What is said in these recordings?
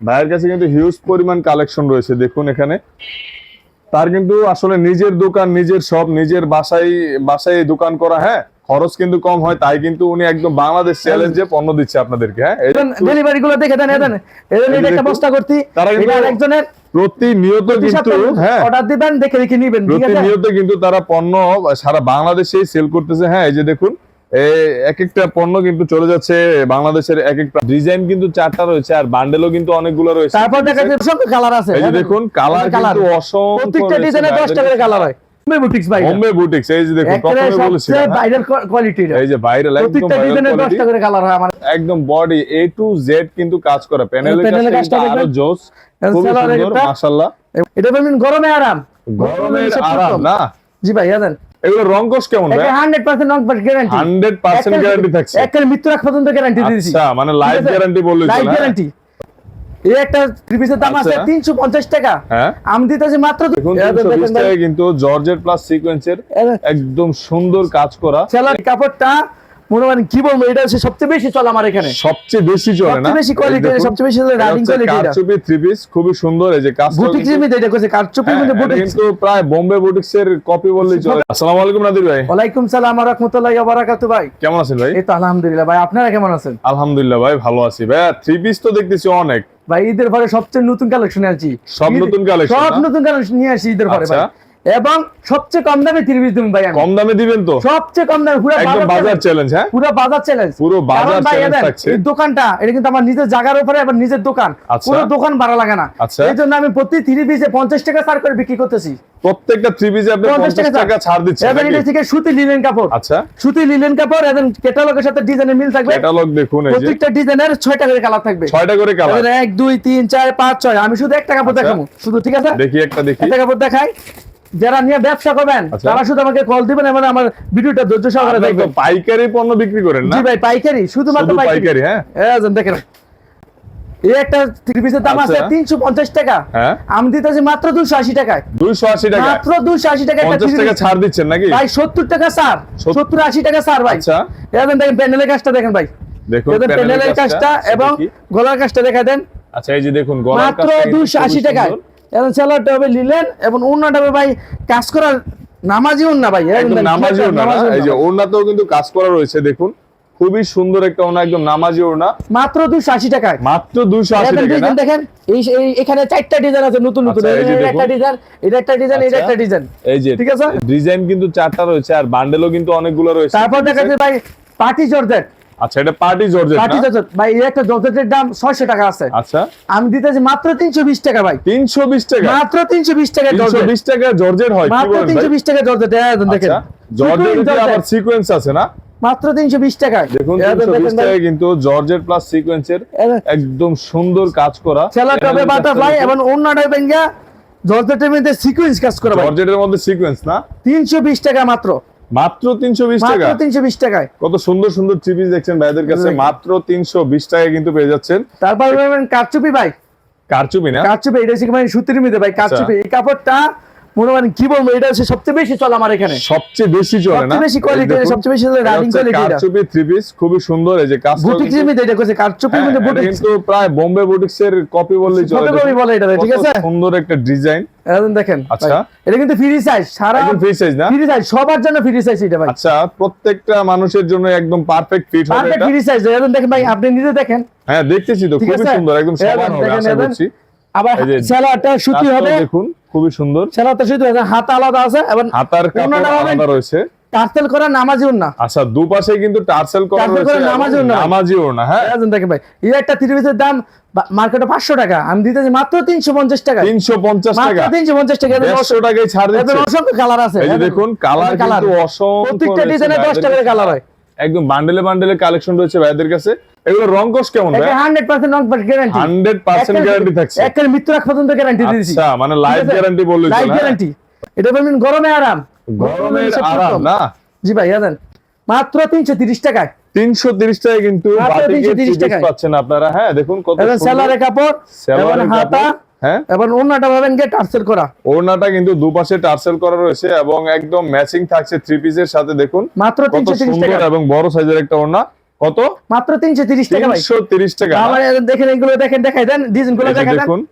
ভাইয়ের কাছে কিন্তু হিউজ পরিমাণ কালেকশন রয়েছে দেখুন এখানে। তার কিন্তু আসলে নিজের দোকান নিজের সব নিজের বাসায় বাসায় দোকান করা হ্যাঁ খরচ কিন্তু কম হয় তাই কিন্তু উনি একদম বাংলাদেশ চ্যালেঞ্জে পণ্য দিচ্ছে আপনাদেরকে হ্যাঁ। এই ডেলিভারি গুলো দেখে দেন এদের এই একটা বস্তা করতি তারা কিন্তু এটা একজনের প্রতিনিয়ত কিন্তু হ্যাঁ। অর্ডার দিবেন দেখে দেখে নিবেন প্রতিনিয়ত কিন্তু তারা পণ্য সারা বাংলাদেশেই সেল করতেছে হ্যাঁ এই যে দেখুন এক একটা পণ্য কিন্তু চলে যাচ্ছে বাংলাদেশের এক একটা ডিজাইন কিন্তু চারটা রয়েছে আর বান্ডেলও কিন্তু অনেকগুলো রয়েছে। তারপর দেখা যাচ্ছে অসংখ্য কালার আছে। এই যে দেখুন কালার কিন্তু অসংখ্য প্রত্যেকটা ডিজাইনে 10 টাকা করে কালার হয়। বুটিক্স ভাই বুটিক্স এই যে দেখুন? ভাইরাল কোয়ালিটি এই যে ভাইরাল একদম প্রত্যেকটা ডিজাইনে 10 টাকা করে কালার হয় আমার। একদম বডি এ টু জেড কিন্তু কাজ করা। প্যানেলের কাজটা আরও জোস মাশাআল্লাহ। এটা বলবেন গরমে আরাম। গরমের সব আরাম না? জি ভাই জানেন এগুলো রং কোষ কেমন ভাই? 100% নক বাট গ্যারান্টি 100% গ্যারান্টি থাকছে। একের মৃত্যু রাখ পর্যন্ত গ্যারান্টি দিয়েছি আচ্ছা মানে লাইফ গ্যারান্টি বললি লাইফ হ্যাঁ? গ্যারান্টি এই একটা থ্রি দাম আছে আচ্ছা। 350 টাকা। হ্যাঁ? আমি দিতেছি মাত্র দু- দেখুন এই দেখেন 320 ভাই, টাকায় কিন্তু জর্জেট প্লাস সিকোয়েন্সের একদম সুন্দর কাজ করা। কাপড়টা মনে করেন কি বলব এটা হচ্ছে সবচেয়ে বেশি চলে আমার এখানে। সবচেয়ে বেশি চলে সবচেয়ে বেশি কোয়ালিটি সবচেয়ে বেশি রানিং কোয়ালিটি এটা কারচুপি থ্রি পিস খুবই সুন্দর এই যে বুটিক জিমি এটা করছে কারচুপির হ্যাঁ, মধ্যে বুটিক কিন্তু প্রায় বোম্বে বুটিক্স এর কপি বললেই চলে। আসসালামু আলাইকুম নাদির ভাই। ওয়ালাইকুম সালাম ওয়া রাহমাতুল্লাহি ওয়া বারাকাতু ভাই। কেমন আছেন ভাই? এই তো আলহামদুলিল্লাহ ভাই আপনারা কেমন আছেন? আলহামদুলিল্লাহ ভাই ভালো আছি। ভাই থ্রি পিস তো দেখতেছি অনেক। ভাই ঈদের পরে সবচেয়ে নতুন কালেকশন আনছি সব নতুন collection, সব নতুন কালেকশন নিয়ে আসি ঈদের পরে ভাই। আচ্ছা। এবং সবচেয়ে কম দামে থ্রি পিস দিবেন ভাই কম দামে দিবেন তো? সবচেয়ে কম দামে পুরো একদম বাজার চ্যালেঞ্জ হ্যাঁ? পুরো বাজার চ্যালেঞ্জ পুরো বাজার challenge থাকছে। এই দোকানটা এটা কিন্তু আমার নিজের জায়গার উপরে আবার নিজের দোকান। আচ্ছা। পুরো দোকান ভাড়া লাগে না। আচ্ছা। এই জন্য আমি প্রতি থ্রি পিসে পঞ্চাশ টাকা ছাড় করে বিক্রি করতেছি। প্রত্যেকটা থ্রি পিসে আপনি 50 পঞ্চাশ টাকা ছাড়। দিচ্ছেন এটা থেকে সুতি লিলেন কাপড়। আচ্ছা। সুতি লিলেন কাপড় এবং ক্যাটালগের সাথে ডিজাইনের মিল থাকবে। ক্যাটালগ দেখুন এই প্রত্যেকটা ডিজাইনের ছয়টা করে কালার থাকবে। ছয়টা করে কালার এবার এক দুই তিন চার পাঁচ ছয়। আমি শুধু একটা কাপড় আচ্ছা। দেখাবো। শুধু ঠিক আছে? দেখি একটা দেখি। একটা কাপড় দেখাই। যারা নিয়ে ব্যবসা করবেন আচ্ছা। তারা শুধু আমাকে কল দিবেন এবং আমার ভিডিওটা ধৈর্য সহকারে দেখবেন পাইকারি পণ্য বিক্রি করেন না? জি ভাই পাইকারি শুধুমাত্র শুধু পাইকারি। হ্যাঁ? এই দেখেন। এই একটা থ্রি পিসের দাম আছে আচ্ছা। তিনশো পঞ্চাশ টাকা। হ্যাঁ? আমি দিতেছি মাত্র দুশো আশি টাকায়। দুইশো আশি টাকা মাত্র দুশো আশি টাকা একটা পঞ্চাশ টাকা ছাড় দিচ্ছেন নাকি? ভাই সত্তর টাকা স্যার সত- সত্তর আশি টাকা স্যার ভাই। আচ্ছা। এখন দেখেন প্যানেলের কাজটা দেখেন ভাই। দেখুন প্যানেলের কাজটা এবং। গলার কাজটা দেখা দেন। আচ্ছা এই যে দেখুন গলার মাত্র দুশো আশি টাকায়। এখন স্যালাডটা হবে লিলেন এবং অন্যটা হবে ভাই কাজ করার নামাজি না ভাই নামাজি ওড়না না? এই যে। ওড়নাতেও কিন্তু কাজ করা রয়েছে দেখুন খুবই সুন্দর একটা ওড়না একদম নামাজি ওড়না মাত্র দুশো আশি টাকায় মাত্র দুইশো আশি টাকা দেখেন এখানে চারটা ডিজাইন আছে নতুন নতুন আচ্ছা, এই যে একটা ডিজাইন এটা একটা ডিজাইন এটা আচ্ছা। একটা ডিজাইন এই যে ঠিক আছে? ডিজাইন কিন্তু চারটা রয়েছে আর বান্ডেলও কিন্তু অনেকগুলো রয়েছে তারপর দেখা ভাই পার্টি জর্জেট আচ্ছা এটা পার্টি জর্জেট পার্টি জর্জেট। ভাই এই একটা জর্জেটের দাম ছয়শো টাকা আছে। আচ্ছা। আমি দিতেছি মাত্র তিনশো বিশ টাকা ভাই। তিনশো বিশ টাকা? মাত্র তিনশো বিশ টাকা জর্জেট। বিশ টাকা জর্জেট হয় মাত্র বলেন তিনশো ভাই বিশ টাকা জর্জেট। দেখেন আচ্ছা জর্জেট। আবার সিকোয়েন্স আছে না? মাত্র তিনশো বিশ টাকায় দেখুন এই তিনশো বিশ দেখেন ভাই। টাকায় কিন্তু জর্জেট প্লাস সিকোয়েন্সের একদম সুন্দর কাজ করা। সেলার টপে বাটারফ্লাই এবং অন্যটা বেঙ্গা জর্জেটের মধ্যে সিকোয়েন্স কাজ করা জর্জেটের মধ্যে সিকোয়েন্স না? তিনশো বিশ টাকা মাত্র। মাত্র তিনশো বিশ টাকা। মাত্র তিনশো বিশ টাকায়। কত সুন্দর সুন্দর চিপিস দেখছেন ভাইদের কাছে। মাত্র তিনশো বিশ টাকায় কিন্তু পেয়ে যাচ্ছেন। তারপর কারচুপি ভাই। কারচুপি না? কারচুপি এটা হচ্ছে মানে সুতির মধ্যে ভাই কারচুপি। এই কাপড়টা কি বলব এটা হচ্ছে সবচেয়ে বেশি চলে আমার এখানে। সবচেয়ে বেশি চলে না? সবচেয়ে বেশি কোয়ালিটি সবচেয়ে বেশি রানিং কোয়ালিটি এটা কারচুপি থ্রি পিস সুন্দর এই যে বুটিক জিমি এটা করছে কারচুপির মধ্যে বুটিক। হ্যাঁ, কিন্তু প্রায় বোম্বে বুটিক্স এর কপি বললেই চলে দেখুন। বলে এটা ঠিক আছে? সুন্দর একটা ডিজাইন এখন দেখেন আচ্ছা। এটা কিন্তু ফ্রি সাইজ সারা একদম ফ্রি সাইজ না? ফ্রি সাইজ সবার জন্য ফ্রি সাইজ এটা ভাই। আচ্ছা প্রত্যেকটা মানুষের জন্য একদম পারফেক্ট ফিট হবে পারফেক্ট ফ্রি সাইজ এখন দেখেন ভাই আপনি নিজে দেখেন। হ্যাঁ দেখতেছি তো খুবই সুন্দর একদম সমান হবে আশা করছি। আবার সুতি হবে। দেখুন খুবই সুন্দর। সেলারটা সুতি হবে হাত আলাদা আছে এবং হাতার কাপড় আলাদা রয়েছে। টার্সেল করা নামাজি না আচ্ছা দুপাশে কিন্তু টার্সেল করা টার্সেল রয়েছে করা এবং নামাজি ওড়না। হ্যাঁ? এখন দেখেন ভাই এই একটা থ্রি পিসের দাম মার্কেটে পাঁচশো টাকা আমি দিতেছি মাত্র তিনশো পঞ্চাশ টাকা। তিনশো পঞ্চাশ মাত্র টাকা। তিনশো পঞ্চাশ টাকা এদের দেড়শো টাকায় ছাড় দিচ্ছে। অসংখ্য কালার আছে। এই যে দেখুন কালার কালার কিন্তু অসংখ্য প্রত্যেকটা ডিজাইনে দশ ভাইদের টাকা কালার হয়। একদম বান্ডেলে বান্ডেলে কালেকশন রয়েছে ভাইদের কাছে। এগুলো রং কোষ কেমন ভাই? হান্ড্রেড পার্সেন্ট নক গ্যারান্টি হান্ড্রেড পার্সেন্ট গ্যারান্টি থাকছে। একের মৃত্যু রাখ পর্যন্ত গ্যারান্টি দিয়েছি আচ্ছা মানে লাইফ গ্যারান্টি বললে লাইফ? গ্যারান্টি এটা বলবেন গরমে আরাম। গরমের সব আরাম না? জি ভাই জানেন মাত্র তিনশো তিরিশ টাকায়। তিনশো টাকায় কিন্তু মাত্র 330 চিপিস পাচ্ছেন আপনারা। হ্যাঁ দেখুন কত সুন্দর। কাপড় এবং হাতা হ্যাঁ? এবং অন্যটা পাবেন গিয়ে টার্সেল করা। ওড়নাটা কিন্তু দুপাশে টার্সেল করা রয়েছে এবং একদম ম্যাচিং থাকছে থ্রি পিসের সাথে দেখুন। মাত্র কত তিনশো তিরিশ সুন্দর টাকা এবং বড় সাইজের একটা ওড়না। কত? মাত্র তিনশো তিরিশ টাকা ভাই। তিনশো তিরিশ টাকা। না? আমার দেখেন এগুলো দেখেন দেখাই দেন দেখাই দেন। দেখুন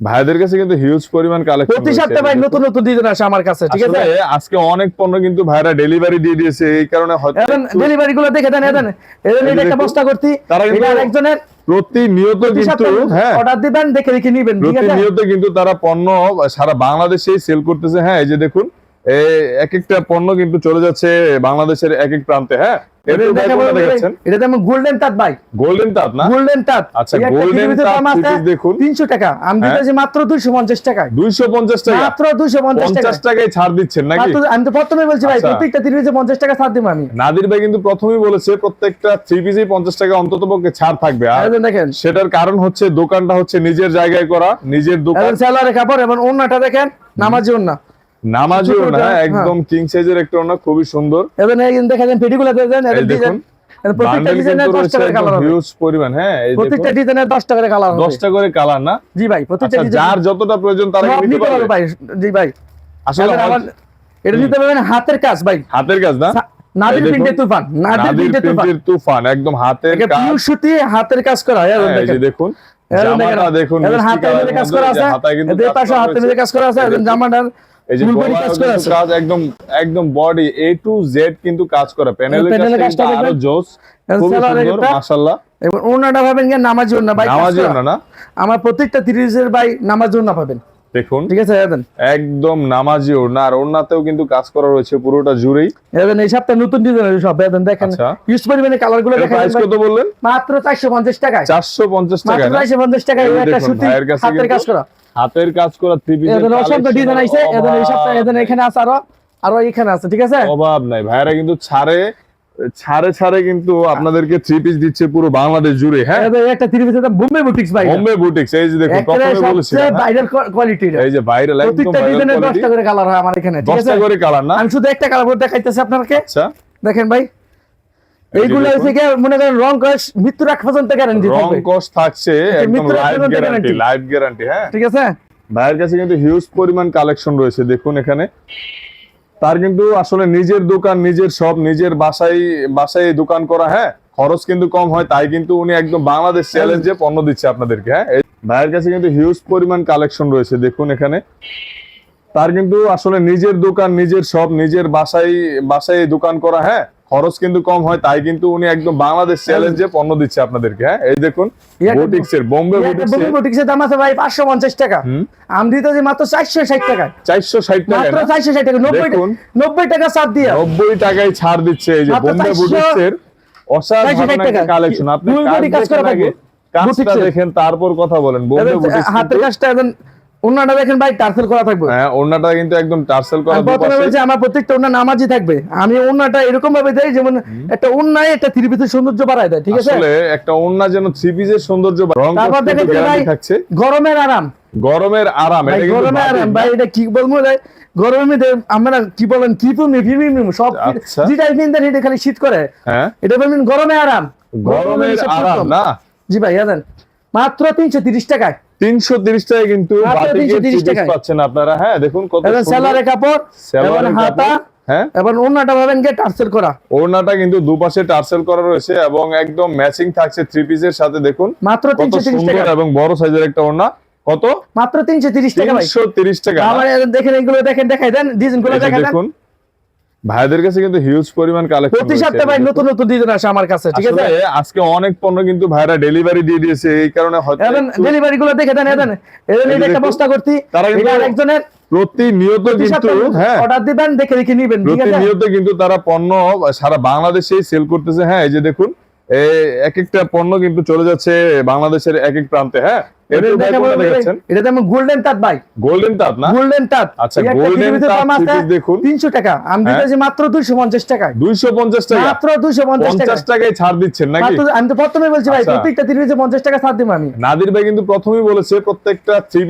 ভাইদের কাছে কিন্তু হিউজ পরিমাণ কালেকশন প্রতি সপ্তাহে ভাই নতুন নতুন ডিজাইন আসে আমার কাছে ঠিক আছে? আজকে অনেক পণ্য কিন্তু ভাইরা ডেলিভারি দিয়ে দিয়েছে এই কারণে হয়তো ডেলিভারি গুলো দেখে দেন এটা একটা বস্তা করতি এটা আরেকজনের প্রতিনিয়ত কিন্তু হ্যাঁ। অর্ডার দিবেন দেখে দেখে নিবেন ঠিক আছে? প্রতিনিয়ত কিন্তু তারা পণ্য সারা বাংলাদেশেই সেল করতেছে। হ্যাঁ এই যে দেখুন এক একটা পণ্য কিন্তু চলে যাচ্ছে বাংলাদেশের এক এক প্রান্তে হ্যাঁ? গোল্ডেন তাঁত ভাই গোল্ডেন না? গোল্ডেন তাঁত আচ্ছা, তাঁত দেখুন। 300 টাকা। আমি হ্যাঁ। দিতেছি মাত্র 250 টাকায়। দুইশো পঞ্চাশ টাকা? মাত্র 250 টাকা পঞ্চাশ টাকায় ছাড় দিচ্ছেন নাকি? মাত্র আমি তো প্রথমে বলছি ভাই আচ্ছা। প্রত্যেকটা 30 50 টাকা ছাড় দিব আমি। নাদির ভাই কিন্তু প্রথমেই বলেছে প্রত্যেকটা থ্রি টাকা অন্তত পক্ষে ছাড় থাকবে। আর দেখেন সেটার কারণ হচ্ছে দোকানটা হচ্ছে নিজের জায়গায় করা নিজের দোকান। সেলারের কাপড় এবং ওন্নাটা দেখেন নামাজি ওন্না নামাজিও না হ্যাঁ। একদম কিং সাইজের একটা ওনা খুবই সুন্দর। এবং এই দেখেন পেটিগুলো দেখেন এই ডিজাইন দেখুন প্রত্যেকটা ডিজাইনের 10 টাকা কালার হিউজ পরিমাণ হ্যাঁ প্রত্যেকটা দেখুন। ডিজাইনের 10 টাকা কালার হবে। দশটা করে কালার না? জি ভাই প্রত্যেকটা আচ্ছা ডিজাইন যার যতটা প্রয়োজন তারা নিতে নিতে পারবে পারবে। ভাই জি ভাই। আসলে এটা নিতে পারবেন হাতের কাজ ভাই। হাতের কাজ না? সা- নাদির প্রিন্টের তুফান নাদির নাদির প্রিন্টের তুফান। তুফান একদম হাতের কাজ। পিওর সুতি হাতের কাজ করা হয় হ্যাঁ, এই দেখুন। জামাটা দেখুন হাতের কাজ করা আছে হাতায় কিন্তু কাজ পাশে করা হাতের কাজ করা আছে জামাটার এই যে কাজ একদম একদম বডি এ টু জেড কিন্তু কাজ করা। প্যানেলের প্যানেলের কাজটা কাজটা আরও জোস এবং সুন্দর মাশাআল্লাহ। এবং ওনাটা পাবেন গিয়ে নামাজি ওনা ভাই কাজ নামাজিও না না? আমার প্রত্যেকটা তিরিশের ভাই নামাজি ওনা পাবেন। দেখুন। ঠিক আছে একদম নামাজি ওড়না আর ওড়নাতেও কিন্তু কাজ করা রয়েছে পুরোটা জুড়েই। এই সপ্তাহে নতুন ডিজাইন সব দেখেন। আচ্ছা। ইউজ পরিমাণে কালারগুলো এর দেখেন প্রাইস কত বললেন? মাত্র 450 টাকায়। চারশো পঞ্চাশ টাকা না? 450 টাকায় এই এই একটা সুতি হাতের কাজ করা। হাতের কাজ করা থ্রি পিস এদেন অসংখ্য ডিজাইন আইছে এদেন এই সপ্তাহে এদেন এখানে আছে আরও আরও এখানে আছে ঠিক আছে? অভাব নাই। ভাইরা কিন্তু ছাড়ে ছাড়ে ছাড়ে কিন্তু আপনাদেরকে থ্রি পিস দিচ্ছে পুরো বাংলাদেশ জুড়ে হ্যাঁ? এদের একটা তিরিশের দাম বোম্বে বুটিক্স ভাই। বোম্বে বুটিক্স এই যে একেবারে প্রথমে বলেছি সবচেয়ে ভাইরাল কোয়ালিটি এই যে ভাইরাল একদম প্রত্যেকটা ডিজাইনের ভাইরাল 10টা করে কালার হয় আমার এখানে ঠিক আছে? দশটা করে কালার না? আমি শুধু একটা কালার দেখাইতেছি আপনাকে আচ্ছা। দেখেন ভাই এইগুলো মনে করেন রং কস মৃত্যু রাখ পর্যন্ত গ্যারান্টি রং কস থাকছে একদম মৃত্যুর লাইভ পর্যন্ত গ্যারান্টি। লাইভ গ্যারান্টি হ্যাঁ। ঠিক আছে? ভাইয়ের কাছে কিন্তু হিউজ পরিমাণ কালেকশন রয়েছে দেখুন এখানে। তার কিন্তু আসলে নিজের দোকান নিজের সব নিজের বাসায় বাসায় দোকান করা হ্যাঁ খরচ কিন্তু কম হয় তাই কিন্তু উনি একদম বাংলাদেশ চ্যালেঞ্জে পণ্য দিচ্ছে আপনাদেরকে হ্যাঁ। ভাইয়ের কাছে কিন্তু হিউজ পরিমাণ কালেকশন রয়েছে দেখুন এখানে। তার কিন্তু আসলে নিজের দোকান নিজের সব নিজের বাসায় বাসায় দোকান করা হ্যাঁ খরচ কিন্তু কম হয় তাই কিন্তু উনি একদম বাংলাদেশ চ্যালেঞ্জে পণ্য দিচ্ছে আপনাদেরকে হ্যাঁ? এই দেখুন বুটিক্স এর বোম্বে বুটিক্স বুটিক্সের দাম আছে ভাই 550 টাকা। হুম। আমি দিতেছি মাত্র 460 টাকায়। চারশো ষাট টাকা মাত্র 460 টাকা 90 দেখুন। 90 টাকা সাত দিয়ে। নব্বই টাকায় ছাড় দিচ্ছে এই যে বোম্বে 400 বুটিক্স এর অসাধারণ একটা কালেকশন আপনি কাজ করা দেখেন তারপর কথা বলেন। বোম্বে বুটিক্স হাতের কাজটা একদম ওনাটা দেখেন ভাই টার্সেল করা থাকবে। হ্যাঁ ওড়নাটা কিন্তু একদম টার্সেল করা প্রথমে। বলছি আমার প্রত্যেকটা ওনার নামাজি থাকবে। আমি ওনাটা এরকম ভাবে দেই যেমন একটা ওনায় একটা থ্রি পিসের সৌন্দর্য বাড়ায় দেয় ঠিক আছে? আসলে একটা ওড়না যেন থ্রি পিসের সৌন্দর্য বা- রং তারপর দেখেন ভাই গরমের আরাম। গরমের আরাম ভাই এটা কিন্তু গরমের আরাম। ভাই এটা কি বলব ভাই? মধ্যে আমরা কি বলেন কি তুমি সব আচ্ছা। যেটা কিনতেন এটা খালি শীত করে। হ্যাঁ। এটা বলবেন গরমে আরাম। গরমের আরাম না? জি ভাই জানেন মাত্র তিনশো তিরিশ টাকায়। তিনশো তিরিশ টাকায় কিন্তু মাত্র বাটিকের 330 থ্রি পিস টাকায়। পাচ্ছেন আপনারা। হ্যাঁ দেখুন কত এবং কাপড় হাতা হ্যাঁ। এবং ওনাটা পাবেন টার্সেল করা। ওড়নাটা কিন্তু দুপাশে টার্সেল করা রয়েছে এবং একদম ম্যাচিং থাকছে থ্রি পিসের সাথে দেখুন। মাত্র তিনশো তিরিশ টাকা। এবং বড় সাইজের একটা ওড়না। কত? মাত্র তিনশো তিরিশ টাকা তিনশো তিরিশ টাকা। দেখেন এগুলো দেখেন দেখাই দেন ডিজাইনগুলো দেখাই দেখুন। ভাইদের কাছে কিন্তু হিউজ পরিমাণ কালেকশন প্রতি সপ্তাহে ভাই নতুন নতুন ডিজাইন আসে আমার কাছে ঠিক আছে? আজকে অনেক পণ্য কিন্তু ভাইরা ডেলিভারি দিয়ে দিয়েছে এই কারণে হয়তো ডেলিভারি গুলো দেখে দেন এদেন একটা বস্তা করতি তারা কিন্তু আরেকজনের। প্রতিনিয়ত কিন্তু হ্যাঁ। অর্ডার দিবেন দেখে দেখে নিবেন ঠিক আছে? প্রতিনিয়ত কিন্তু তারা পণ্য সারা বাংলাদেশেই সেল করতেছে। হ্যাঁ এই যে দেখুন এক একটা পণ্য কিন্তু চলে যাচ্ছে বাংলাদেশের এক এক প্রান্তে হ্যাঁ? এটা যেমন গোল্ডেন তাঁত ভাই। গোল্ডেন না? গোল্ডেন তাঁত আচ্ছা, তাঁত দেখুন। 300 টাকা। আমি হ্যাঁ। দিতেছি মাত্র 250 টাকায়। দুইশো পঞ্চাশ টাকা। মাত্র 250 টাকায়। ছাড় দিচ্ছেন নাকি? আমি তো বলছি ভাই আচ্ছা। প্রত্যেকটা 30 50 টাকা ছাড় দিব আমি। নাদির ভাই কিন্তু প্রথমেই বলেছে প্রত্যেকটা থ্রি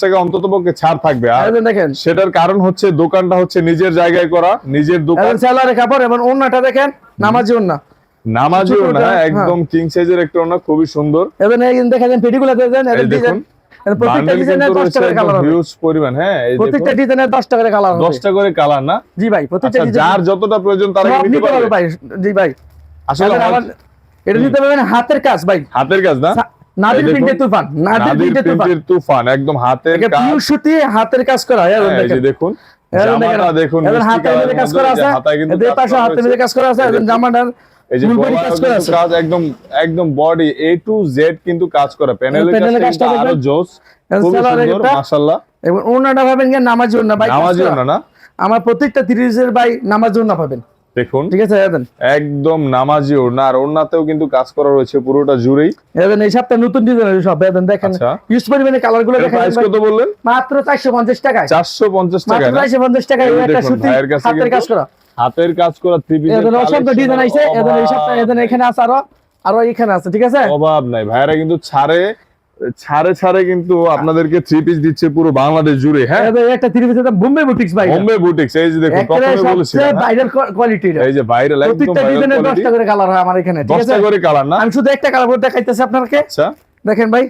টাকা অন্তত পক্ষে ছাড় থাকবে। আর দেখেন। সেটার কারণ হচ্ছে দোকানটা হচ্ছে নিজের জায়গায় করা নিজের দোকান সেলারের কাপড় এবং ওন্নাটা দেখেন নামাজি ওন্না নামাজিও না একদম কিং সাইজের একটা ওনা খুবই সুন্দর। এবং দেখেন পেটিগুলো দেখেন এই দেখুন ডিজাইন প্রত্যেকটা ডিজাইনের 10 টাকা কালার হবে। হিউজ পরিমাণ হ্যাঁ এই প্রত্যেকটা ডিজাইনের 10 টাকা কালার হবে। দশটা করে কালার না? জি ভাই প্রত্যেকটা আচ্ছা ডিজাইন যার যতটা প্রয়োজন তারা নিতে নিতে পারবে পারবে। ভাই জি ভাই। আসলে এটা নিতে পারবেন হাতের কাজ ভাই। হাতের কাজ না? নাদির এই তুফান নাদির নাদির তুফান। তুফান একদম হাতের কাজ। পিওর সুতি হাতের কাজ করা হয় হ্যাঁ, এই যে দেখুন দেখুন। হাতের কাজ করা আছে কিন্তু কাজ করা হাতের কাজ করা আছে। জামাটার এই যে কাজ একদম একদম বডি এ টু জেড কিন্তু কাজ করা। প্যানেলের প্যানেলের কাজটা কাজটা আরও জোস এদের সুন্দর মাশাআল্লাহ। এবং ওনাটা পাবেন কি নামাজ না ভাই কাজ নামাজি না না? আমার প্রত্যেকটা তিরিশের ভাই নামাজ না পাবেন। দেখুন। ঠিক আছে এদের একদম নামাজি ওড়না আর ওড়নাতেও কিন্তু কাজ করা রয়েছে পুরোটা জুড়েই। এই সপ্তাহে নতুন ডিজাইনের সব দেখেন। আচ্ছা। ইউজ পরিমাণে কালারগুলো দেখেন প্রাইস কত বললেন? মাত্র চারশো পঞ্চাশ টাকায়। চারশো পঞ্চাশ টাকা চারশো পঞ্চাশ টাকায় এই এই একটা সুতি হাতের কাজ করা। হাতের কাজ করা থ্রি এদের অসংখ্য ডিজাইন আছে এদের এই সপ্তাহে এদের এখানে আছে আরও আরও এখানে আছে ঠিক আছে? অভাব নাই। ভাইরা কিন্তু ছাড়ে ছাড়ে ছাড়ে কিন্তু আপনাদেরকে থ্রি পিস দিচ্ছে পুরো বাংলাদেশ জুড়ে হ্যাঁ? একটা তিরিশ বোম্বে বুটিক্স ভাই বোম্বে বুটিক্স এই যে দেখুন প্রথমে বলেছিলাম হ্যাঁ? বাইরের কোয়ালিটির এই যে ভাইরাল একদম প্রত্যেকটা ডিজাইনের কোয়ালিটি দশটা করে কালার হয় আমার এখানে ঠিক আছে? দশটা করে কালার না? আমি শুধু একটা কালার দেখাইতেছি আপনাকে। আচ্ছা। দেখেন ভাই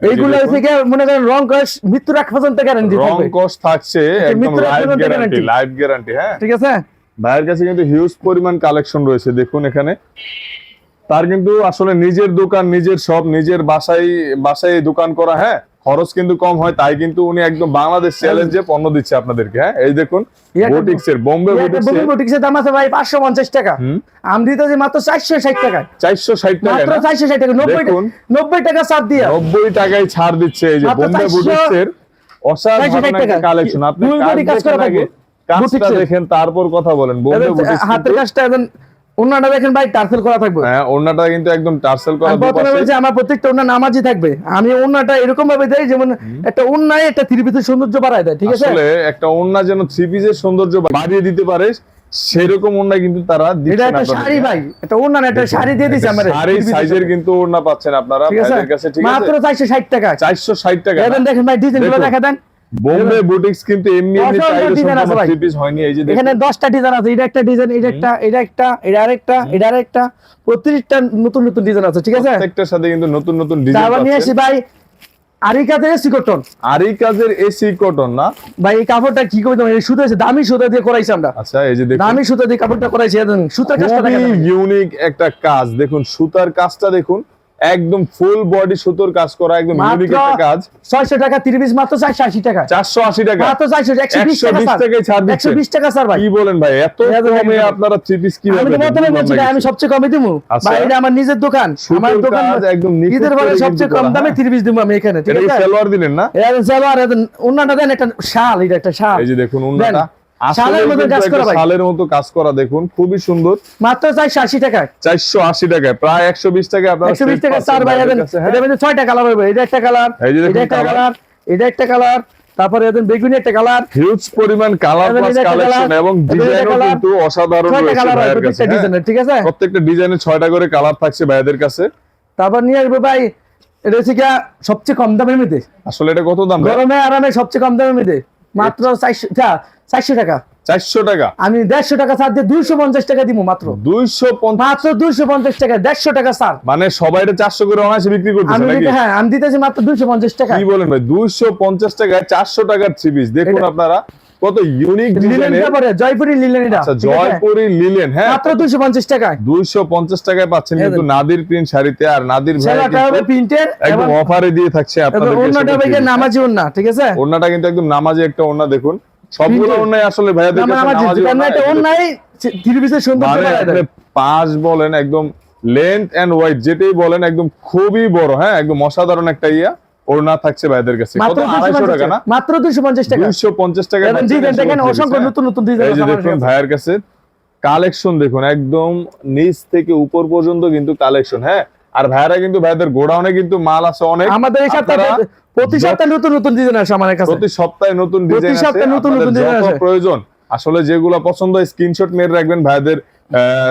এইগুলো। থেকে মনে করেন রং কস মৃত্যুর এক পর্যন্ত গ্যারান্টি রং কস থাকছে একদম লাইফ গ্যারান্টি লাইফ গ্যারান্টি হ্যাঁ। ঠিক আছে? ভাইয়ের কাছে কিন্তু হিউজ পরিমাণ কালেকশন রয়েছে দেখুন এখানে। তার কিন্তু আসলে নিজের দোকান নিজের সব নিজের বাসায় বাসায় দোকান করা হ্যাঁ। খরচ কিন্তু কম হয় তাই কিন্তু উনি একদম বাংলাদেশ চ্যালেঞ্জে পণ্য দিচ্ছে আপনাদেরকে হ্যাঁ? এই দেখুন বুটিক্স এর বোম্বে বুটিক্স বুটিক্সের দাম আছে ভাই পাঁচশো পঞ্চাশ টাকা। হুম। আমি দিতেছি মাত্র চারশো ষাট টাকায় চারশো ষাট টাকা মাত্র চারশো ষাট টাকা নব্বই দেখুন। নব্বই টাকা চাপ দিয়ে। নব্বই টাকায় ছাড় দিচ্ছে এই যে বোম্বে 400 বুটিক্স এর অসাধারণ একটা কালেকশন আপনি কাজ কাজ দেখেন কাজটা বুটিক্স দেখেন তারপর কথা বলেন। বোম্বে বুটিক্স হাতের কাজটা অন্যটা দেখেন ভাই টার্সেল করা থাকবে। হ্যাঁ ওড়নাটা কিন্তু একদম টার্সেল করা প্রথমে বলছি আমার প্রত্যেকটা ওনার নামাজি থাকবে। আমি ওনাটা এরকম ভাবে দেয় যেমন একটা অন্যায় একটা থ্রি পিসের সৌন্দর্য বাড়ায় দেয় ঠিক আছে? আসলে একটা ওড়না যেন থ্রি পিসের সৌন্দর্য বাড়িয়ে দিতে পারে সেরকম ওড়না কিন্তু তারা এটা একটা শাড়ি ভাই একটা ওন্না না একটা শাড়ি দিয়ে দিছে আমার শাড়ি। সাইজের কিন্তু ওড়না পাচ্ছেন আপনারা ভাইদের কাছে ঠিক আছে? চারশো ষাট টাকা। চারশো ষাট টাকা দেখেন দেখেন ভাই ডিজাইনগুলো দেখুন। দেখা দেন। বোম্বে বুটিক্স কিন্তু এমনি এমনি থ্রি পিস হয়নি এই যে এখানে দশটা ডিজাইন আছে এটা একটা ডিজাইন এটা একটা এটা একটা এটা আরেকটা এটা আরেকটা প্রত্যেকটা নতুন নতুন ডিজাইন আছে ঠিক আছে? প্রত্যেকটার সাথে কিন্তু নতুন নতুন ডিজাইন তারপর নিয়ে আসি ভাই আরিকাতে সিকটন আর এই কাজের এসি কটন না? ভাই এই কাপড়টা কি করে তোমার সুতো আছে দামি সুতা দিয়ে করাইছি আমরা। আচ্ছা এই যে দেখুন। দামি সুতা দিয়ে কাপড়টা করাইছি একদম সুতার কাজটা খুবই দেখা দেন। ইউনিক একটা কাজ। দেখুন সুতার কাজটা দেখুন। একদম ফুল বডি সুতোর কাজ করা একদম ইউনিক একটা কাজ। ছয়শো টাকা তিরিশ মাত্র চারশো আশি টাকা। চারশো আশি টাকা। মাত্র টাকা বিশ স্যার। টাকায় ছাড় একশো দিচ্ছে। বিশ টাকা স্যার ভাই। কি বলেন ভাই এত কমে আপনারা থ্রি পিস আমি কীভাবে প্রথমে বলছি আমি সবচেয়ে কমে দিব। আচ্ছা। ভাই এটা আমার নিজের দোকান। আমার দোকান একদম বেলা কিন্তু সবচেয়ে কম দামে হ্যাঁ। তিরিশ দিব আমি এখানে ঠিক এটা কি সালোয়ার দিলেন না? সালোয়ার এর অন্যটা দেন একটা শাল এটা একটা শাল। এই যে দেখুন উন্নাটা আসলে শালের মতো কাজ করা ভাই। শালের মতো কাজ করা দেখুন খুবই সুন্দর। মাত্র চারশো আশি টাকায়। চারশো আশি টাকায় প্রায় একশো বিশ টাকায় আপনারা একশো বিশ set টাকা চার ভাই। এটা মধ্যে কালার হবে। এটা একটা কালার এটা একটা কালার এটা একটা কালার তারপরে এদের বেগুনি একটা কালার হিউজ পরিমাণ কালার এদের প্লাস কালেকশন এবং ডিজাইনও কিন্তু অসাধারণ রয়েছে ভাইয়ের কাছে প্রত্যেকটা হ্যাঁ। ঠিক আছে? প্রত্যেকটা ডিজাইনে করে কালার থাকছে ভাইদের কাছে। তারপর নিয়ে আসবে ভাই এটা হচ্ছে গিয়া সবচেয়ে কম দামের মধ্যে। আসলে এটা কত দাম গরমে আরামে সবচেয়ে কম দামের মধ্যে। মাত্র চারশো টাকা। চারশো টাকা। আমি দেড়শো টাকা ছাড় দিয়ে দুইশো পঞ্চাশ টাকা দিব মাত্র। দুইশো মাত্র দুইশো পঞ্চাশ টাকা দেড়শো টাকা স্যার মানে সবাই এটা চারশো করে অনায়াসে বিক্রি করতেছে নাকি? হ্যাঁ আমি দিতেছি মাত্র দুইশো পঞ্চাশ টাকা। কি বলেন ভাই দুইশো পঞ্চাশ টাকায় চারশো টাকার থ্রি দেখুন আপনারা। কত ইউনিক জয়পুরি লিলেন এটা আচ্ছা জয়পুরি লিলেন হ্যাঁ। মাত্র টাকায়। টাকায় পাচ্ছেন কিন্তু নাদির প্রিন্ট শাড়িতে আর নাদির ভাই সেলাটা হবে প্রিন্টের একদম অফারে দিয়ে থাকছে আপনাদের অন্যটা হবে নামাজি অন্য ঠিক আছে? কিন্তু একদম নামাজি একটা দেখুন। সবগুলো। আসলে ভাইয়াদের নামাজি থ্রি পিসের সুন্দর মানে পাঁচ বলেন একদম লেন্থ এন্ড ওয়াইড যেটাই বলেন একদম খুবই বড় হ্যাঁ একদম অসাধারণ একটা ইয়া। ওড়না থাকছে ভাইদের কাছে। কত? মাত্র টাকা না? মাত্র ডিজাইন দেখেন অসংখ্য নতুন নতুন ডিজাইন এই দেখুন ভাইয়ের কাছে কালেকশন দেখুন একদম নিচ থেকে উপর পর্যন্ত কিন্তু কালেকশন হ্যাঁ। আর ভাইয়ারা কিন্তু ভাইদের গোডাউনে কিন্তু মাল আছে অনেক। আমাদের এই সপ্তাহে প্রতি সপ্তাহে নতুন নতুন ডিজাইন আসে আমার কাছে। প্রতি সপ্তাহে নতুন ডিজাইন সপ্তাহে নতুন নতুন যত আসে। প্রয়োজন আসলে যেগুলো পছন্দ হয় স্ক্রিনশট মেরে রাখবেন ভাইদের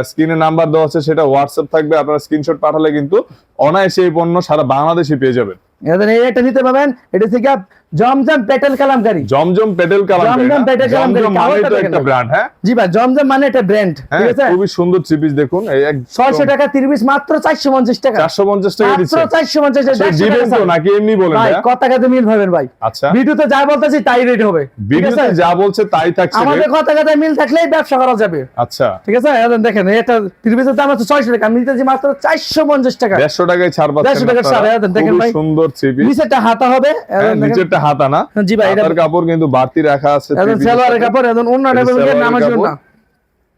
স্ক্রিনে নাম্বার দেওয়া আছে সেটা হোয়াটসঅ্যাপ থাকবে আপনারা স্ক্রিনশট পাঠালে কিন্তু অনায়াসে এই পণ্য সারা বাংলাদেশে পেয়ে যাবেন। এই একটা নিতে পাবেন এটা থেকে জমজম পেটেল কালামকারী। জমজম পেটেল কালাম জমজম পেটেল কালামকারী, মানে তো একটা ব্র্যান্ড হ্যাঁ? জি ভাই জমজম মানে এটা ব্র্যান্ড হ্যাঁ ঠিক আছে? খুবই সুন্দর থ্রি পিস দেখুন এই এক ছয়শো টাকা তিরিশ মাত্র চারশো পঞ্চাশ টাকা। চারশো পঞ্চাশ টাকা দিচ্ছে। চারশো পঞ্চাশ টাকা সে দিবেন তো নাকি এমনি বলেন ভাই? কত টাকাতে মিল পাবেন ভাই। আচ্ছা। ভিডিওতে যা বলতেছি তাই রেট হবে ভিডিওতে যা বলছে তাই থাকছে আমাদের rate। কথা কথায় মিল থাকলেই ব্যবসা করা যাবে। আচ্ছা। ঠিক আছে? এখন দেখেন এটা তিরিশের দাম আছে ছয়শো টাকা আমি দিতেছি মাত্র চারশো পঞ্চাশ টাকা। দেড়শো টাকায় ছাড় পাচ্ছেন দেড়শো টাকার ছাড়, দেখেন ভাই। সুন্দর থ্রি পিস নিচেরটা হাতা হবে এখন দেখেন- হাতা না জি ভাই, এটা- কাপড় কিন্তু বাড়তি রাখা আছে এখন সালোয়ারের কাপড় এখন অন্য এটা সালোয়ারের নামাজ কাপড়। না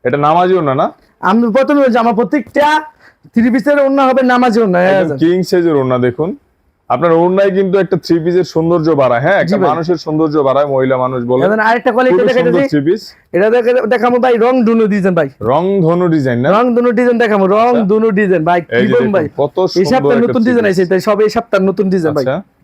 এটা নামাজিও না না? আমি প্রথমে জামা প্রত্যেকটা থ্রি পিসের অন্য হবে নামাজি অন্য কিং সাইজের ওড়না দেখুন। আপনার ওড়নায় কিন্তু একটা থ্রি পিসের সৌন্দর্য বাড়ায় হ্যাঁ একটা মানুষের সৌন্দর্য বাড়ায় মহিলা মানুষ বলে। আরেকটা কোয়ালিটি দেখাইতেছি। থ্রি পিস এটা দেখে- দেখাবো ভাই রং দুনো ডিজাইন ভাই। রং ধনু ডিজাইন না? রং দুনো ডিজাইন দেখাবো রং দুনো ডিজাইন ভাই আচ্ছা। কি বলুন ভাই? কত এই সুন্দর সপ্তাহে নতুন ডিজাইন। আছে তাই সব এই সপ্তাহের নতুন ডিজাইন ভাই। আচ্ছা।